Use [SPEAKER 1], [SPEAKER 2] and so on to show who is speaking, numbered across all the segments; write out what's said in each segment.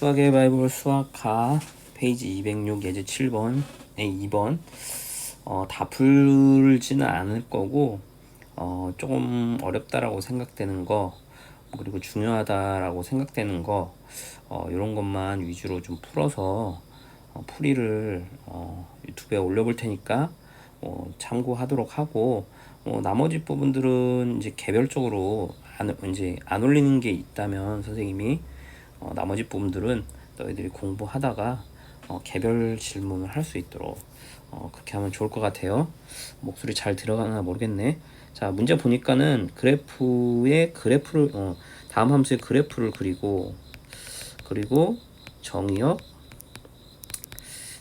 [SPEAKER 1] 수학의 바이블 수학하 페이지 206 예제 7번, 에 2번. 어, 다 풀지는 않을 거고 어, 조금 어렵다라고 생각되는 거 그리고 중요하다라고 생각되는 거 어, 이런 것만 위주로 좀 풀어서 어, 풀이를 어, 유튜브에 올려볼 테니까 어, 참고하도록 하고 어, 나머지 부분들은 이제 개별적으로 안, 이제 안 올리는 게 있다면 선생님이 어, 나머지 부분들은 너희들이 공부하다가 어, 개별 질문을 할 수 있도록 어, 그렇게 하면 좋을 것 같아요. 목소리 잘 들어가나 모르겠네. 자 문제 보니까는 그래프의 그래프를 어, 다음 함수의 그래프를 그리고 그리고 정의역,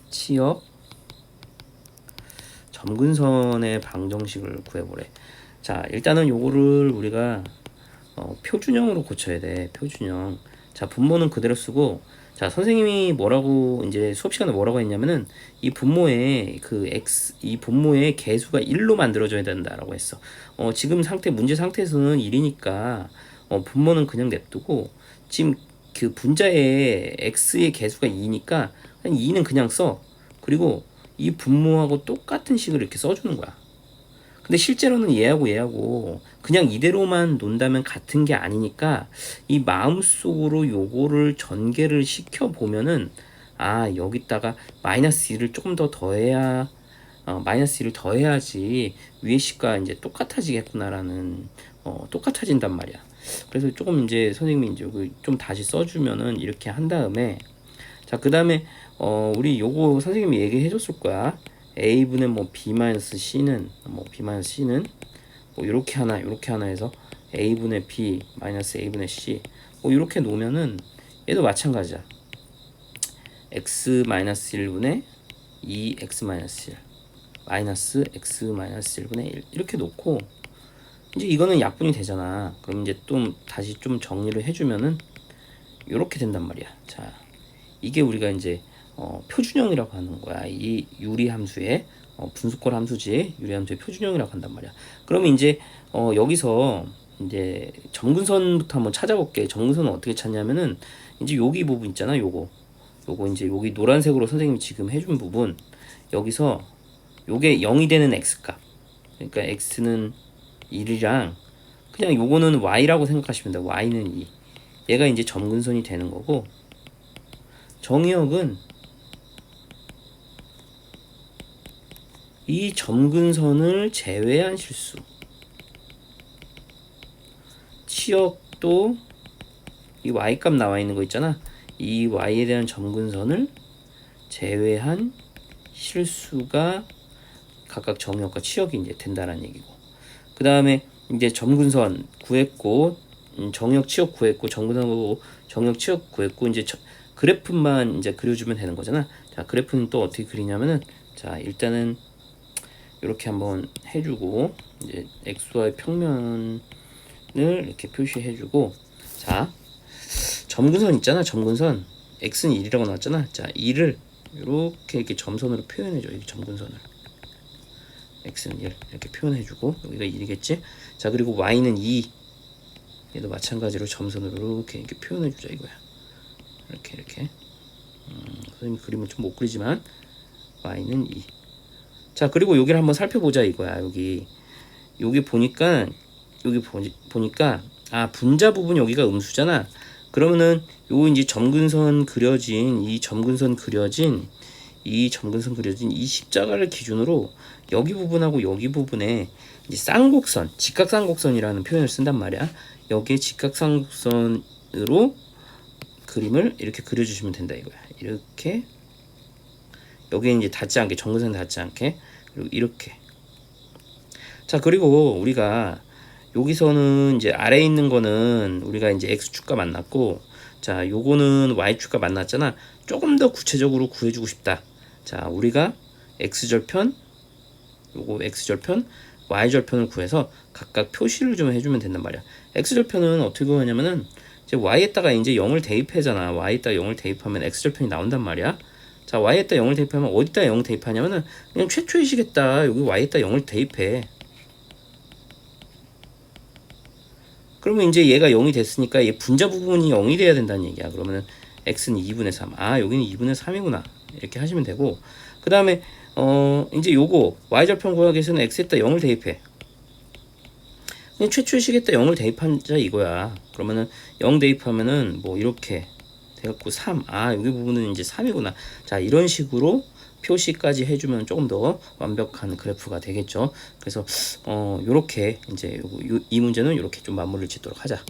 [SPEAKER 1] 치역, 점근선의 방정식을 구해보래. 자 일단은 요거를 우리가 어, 표준형으로 고쳐야 돼. 표준형. 자 분모는 그대로 쓰고 자 선생님이 뭐라고 이제 수업 시간에 뭐라고 했냐면은 이 분모에 그 x 이 분모의 개수가 1로 만들어져야 된다라고 했어. 어 지금 상태 문제 상태에서는 1이니까 어 분모는 그냥 냅두고 지금 그 분자의 x의 개수가 2니까 2는 그냥 써. 그리고 이 분모하고 똑같은 식을 이렇게 써주는 거야. 근데 실제로는 얘하고 얘하고 그냥 이대로만 논다면 같은 게 아니니까 이 마음속으로 요거를 전개를 시켜 보면은 아 여기다가 마이너스 1을 조금 더 더해야 어, 마이너스 1을 더해야지 위에 식과 이제 똑같아지겠구나라는 어, 똑같아진단 말이야. 그래서 조금 이제 선생님이 이제 여기 좀 다시 써주면은 이렇게 한 다음에 자 그 다음에 어 우리 요거 선생님이 얘기해 줬을 거야. A분의 뭐 b 마이너스 c는 뭐 b 마이너스 c는 뭐 이렇게 하나 이렇게 하나 해서 a분의 b 마이너스 a분의 c 뭐 이렇게 놓으면은 얘도 마찬가지야. x 마이너스 1분의 2x 마이너스 1 마이너스 x 마이너스 1분의 1 이렇게 놓고 이제 이거는 약분이 되잖아. 그럼 이제 좀 다시 좀 정리를 해주면은 이렇게 된단 말이야. 자, 이게 우리가 이제 어, 표준형이라고 하는 거야. 이 유리 함수의 어, 분수꼴 함수지 유리 함수의 표준형이라고 한단 말이야. 그러면 이제 어, 여기서 이제 점근선부터 한번 찾아볼게. 점근선은 어떻게 찾냐면은 이제 여기 부분 있잖아. 요거 요거 이제 여기 노란색으로 선생님이 지금 해준 부분 여기서 요게 0이 되는 x값. 그러니까 x는 1이랑 그냥 요거는 y라고 생각하시면 돼. y는 2. 얘가 이제 점근선이 되는 거고 정의역은 이 점근선을 제외한 실수. 치역도 이 y값 나와 있는 거 있잖아. 이 y에 대한 점근선을 제외한 실수가 각각 정역과 치역이 이제 된다는 얘기고. 그 다음에 이제 점근선 구했고 음, 정역 치역 구했고 점근선하고 정역 치역 구했고 이제 저, 그래프만 이제 그려주면 되는 거잖아. 자 그래프는 또 어떻게 그리냐면은 자 일단은 이렇게 한번 해주고 이제 xy 평면을 이렇게 표시해주고 자 점근선 있잖아 점근선. X는 1이라고 나왔잖아. 자 2를 이렇게 이렇게 점선으로 표현해줘 이 점근선을. X는 1 이렇게 표현해주고 여기가 1이겠지? 자 그리고 y는 2 얘도 마찬가지로 점선으로 이렇게 이렇게 표현해주자 이거야. 이렇게 이렇게. 음, 선생님 그림은 좀 못 그리지만 y는 2 자 그리고 여기를 한번 살펴보자 이거야 여기. 여기 보니까 여기 보니, 보니까 아 분자 부분 여기가 음수잖아. 그러면은 요 이제 점근선 그려진 이 점근선 그려진 이 점근선 그려진 이 십자가를 기준으로 여기 부분하고 여기 부분에 이제 쌍곡선 직각쌍곡선이라는 표현을 쓴단 말이야. 여기에 직각쌍곡선으로 그림을 이렇게 그려주시면 된다 이거야. 이렇게 여기에 이제 닿지 않게 정근선 닿지 않게. 그리고 이렇게. 자 그리고 우리가 여기서는 이제 아래에 있는 거는 우리가 이제 x축과 만났고 자 요거는 y축과 만났잖아. 조금 더 구체적으로 구해주고 싶다. 자 우리가 x절편 요거 x절편 y절편을 구해서 각각 표시를 좀 해주면 된단 말이야. X절편은 어떻게 구하냐면은 이제 y에다가 이제 0을 대입하잖아. Y에다가 0을 대입하면 x절편이 나온단 말이야 자 y에다 0을 대입하면 어디다 0을 대입하냐면은 그냥 최초의 시겠다 여기 y에다 0을 대입해 그러면 이제 얘가 0이 됐으니까 얘 분자 부분이 0이 돼야 된다는 얘기야 그러면은 x는 2분의 3. 아, 여기는 2분의 3이구나. 이렇게 하시면 되고. 그 다음에, 어, 이제 요거, y절편 구역에서는 x에다 0을 대입해. 그냥 최초의 식에다 0을 대입하자 이거야. 그러면은 0 대입하면은 뭐 이렇게 돼갖고 3. 아, 여기 부분은 이제 3이구나. 자, 이런 식으로 표시까지 해주면 조금 더 완벽한 그래프가 되겠죠. 그래서 어 요렇게 이제 요거- 요- 이 문제는 요렇게 좀 마무리를 짓도록 하자.